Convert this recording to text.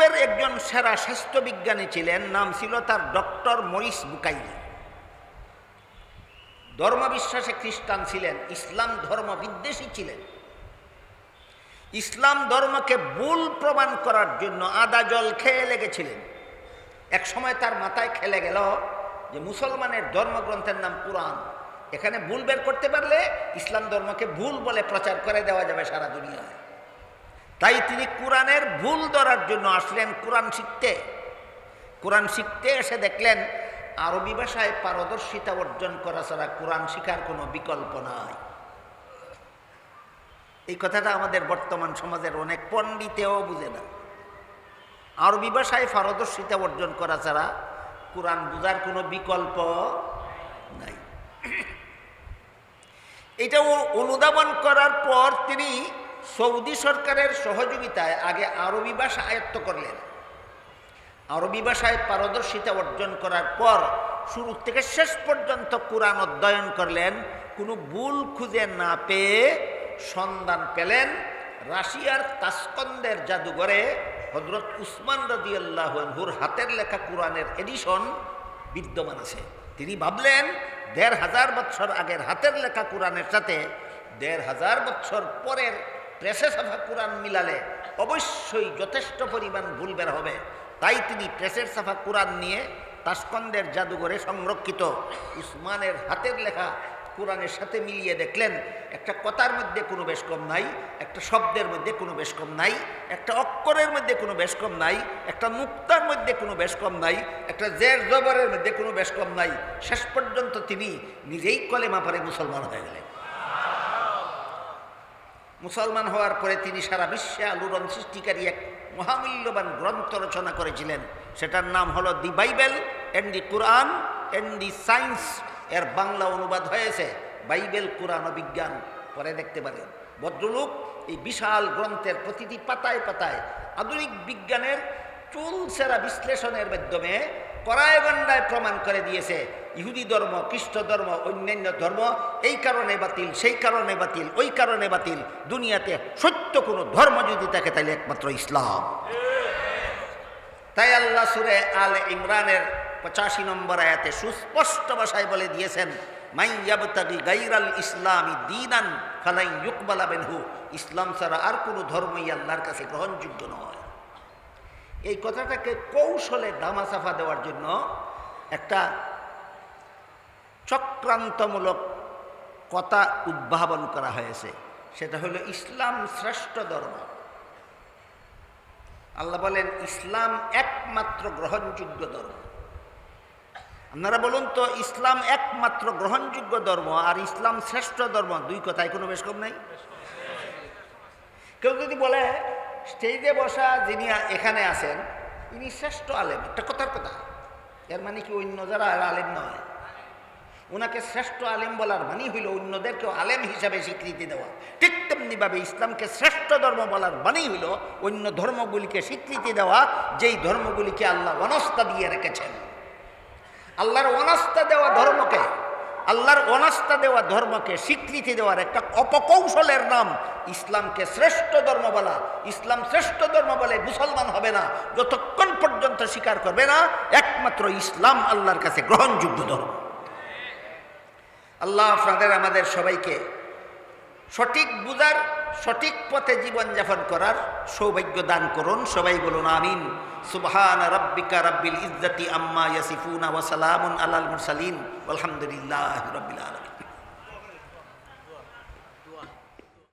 ইউরোপের একজন সেরা স্বাস্থ্যবিজ্ঞানী ছিলেন, নাম ছিল তার ডক্টর মরিস বুকাইলি। ধর্মবিশ্বাসে খ্রিস্টান ছিলেন, ইসলাম ধর্ম বিদ্বেষী ছিলেন। ইসলাম ধর্মকে ভুল প্রমাণ করার জন্য আদা জল খেয়ে লেগেছিলেন। এক সময় তার মাথায় খেলে গেল যে মুসলমানের ধর্মগ্রন্থের নাম কোরআন। এখানে ভুল বের করতে পারলে ইসলাম ধর্মকে ভুল বলে প্রচার করে দেওয়া যাবে সারা দুনিয়ায়। তাই তিনি কোরআনের ভুল ধরার জন্য আসলেন কোরআন শিখতে। কোরআন শিখতে এসে দেখলেন আরবি ভাষায় পারদর্শিতা অর্জন করা ছাড়া কোরআন শিখার কোনো বিকল্প নাই। এই কথাটা আমাদের বর্তমান সমাজের অনেক পণ্ডিতেও বুঝে না। আরবি ভাষায় পারদর্শিতা অর্জন করা ছাড়া কোরআন বোঝার কোনো বিকল্প নাই। এটা অনুধাবন করার পর তিনি সৌদি সরকারের সহযোগিতায় আগে আরবি ভাষা আয়ত্ত করলেন। আরবি ভাষায় পারদর্শিতা অর্জন করার পর শুরু থেকে শেষ পর্যন্ত কোরআন অধ্যয়ন করলেন। কোনো ভুল খুঁজে না পেয়ে সন্ধান পেলেন রাশিয়ার তাসকন্দের জাদুঘরে হজরত উসমান রদি আল্লাহুর হাতের লেখা কোরআনের এডিশন বিদ্যমান আছে। তিনি ভাবলেন, দেড় হাজার বছর আগের হাতের লেখা কোরআনের সাথে দেড় হাজার বছর পরের প্রেসে সাফা কোরআন মিলালে অবশ্যই যথেষ্ট পরিমাণ ভুল বের হবে। তাই তিনি প্রেসের সাফা কোরআন নিয়ে তাসকন্দের জাদুঘরে সংরক্ষিত উসমানের হাতের লেখা কোরআনের সাথে মিলিয়ে দেখলেন, একটা কথার মধ্যে কোনো বেশ কম নাই, একটা শব্দের মধ্যে কোনো বেশ কম নাই, একটা অক্ষরের মধ্যে কোনো বেশ কম নাই, একটা মুক্তার মধ্যে কোনো বেশ কম নাই, একটা জের জবরের মধ্যে কোনো বেশ কম নাই। শেষ পর্যন্ত তিনি নিজেই কলেমা পরে মুসলমান হয়ে গেলেন। মুসলমান হওয়ার পরে তিনি সারা বিশ্বে আলোড়ন সৃষ্টিকারী এক মহামূল্যবান গ্রন্থ রচনা করেছিলেন। সেটার নাম হলো the Bible and the Quran and the science এর বাংলা অনুবাদ হয়েছে বাইবেল, কোরআন ও বিজ্ঞান। পরে দেখতে পারেন ভদ্রলোক এই বিশাল গ্রন্থের প্রতিটি পাতায় পাতায় আধুনিক বিজ্ঞানের চুলসেরা বিশ্লেষণের মাধ্যমে করায়গণ্ডায় প্রমাণ করে দিয়েছে ইহুদি ধর্ম খ্রিস্ট ধর্ম, অন্যান্য ধর্ম, এই কারণে বাতিল, সেই কারণে বাতিল, ওই কারণে বাতিল, দুনিয়াতে সত্য কোনো ধর্ম যদি থাকে তাহলে একমাত্র ইসলাম। তাই আল্লাহ সুরে আল ইমরানের পঁচাশি নম্বর আয়াতে সুস্পষ্ট ভাষায় বলে দিয়েছেন মাইয়াবতাগি গাইরাল ইসলামী দিনান ফালাই ইউকবালা বেনহু ইসলাম ছাড়া আর কোনো ধর্মই আল্লাহর কাছে গ্রহণযোগ্য নয়। এই কথাটাকে কৌশলে দামাসাফা দেওয়ার জন্য একটা চক্রান্তমূলক কথা উদ্ভাবন করা হয়েছে। সেটা হলো ইসলাম শ্রেষ্ঠ ধর্ম। আল্লাহ বলেন, ইসলাম একমাত্র গ্রহণযোগ্য ধর্ম। আপনারা বলুন তো, ইসলাম একমাত্র গ্রহণযোগ্য ধর্ম আর ইসলাম শ্রেষ্ঠ ধর্ম দুই কথায় কোনো বেশ কম নাই? কেউ যদি বলে, স্টেজে বসা যিনি এখানে আছেন, ইনি শ্রেষ্ঠ আলেম। একটা কথার কথা। এর মানে কি অন্য যারা আলেম নয়? ওনাকে শ্রেষ্ঠ আলেম বলার মানে হইল অন্যদেরকেও আলেম হিসাবে স্বীকৃতি দেওয়া। ঠিক তেমনিভাবে ইসলামকে শ্রেষ্ঠ ধর্ম বলার মানেই হইল অন্য ধর্মগুলিকে স্বীকৃতি দেওয়া, যেই ধর্মগুলিকে আল্লাহ অনস্তা দিয়ে রেখেছেন। আল্লাহর অনাস্থা দেওয়া ধর্মকে, আল্লাহর অনাস্থা দেওয়া ধর্মকে স্বীকৃতি দেওয়ার একটা অপকৌশলের নাম ইসলামকে শ্রেষ্ঠ ধর্ম বলা। ইসলাম শ্রেষ্ঠ ধর্ম বলে মুসলমান হবে না, যতক্ষণ পর্যন্ত স্বীকার করবে না, একমাত্র ইসলাম আল্লাহর কাছে গ্রহণযোগ্য ধর্ম। আল্লাহ আপনাদের, আমাদের সবাইকে সঠিক বুজার, সঠিক পথে জীবনযাপন করার সৌভাগ্য দান করুন। সবাই বলুন আমিন। সুবহান রব্বিকা রব্বিল ইজ্জতি আম্মা ইয়াসিফুনা ওয়া সালামুন আলাল মুরসালিন। আলহামদুলিল্লাহ রব্বিল আলামিন।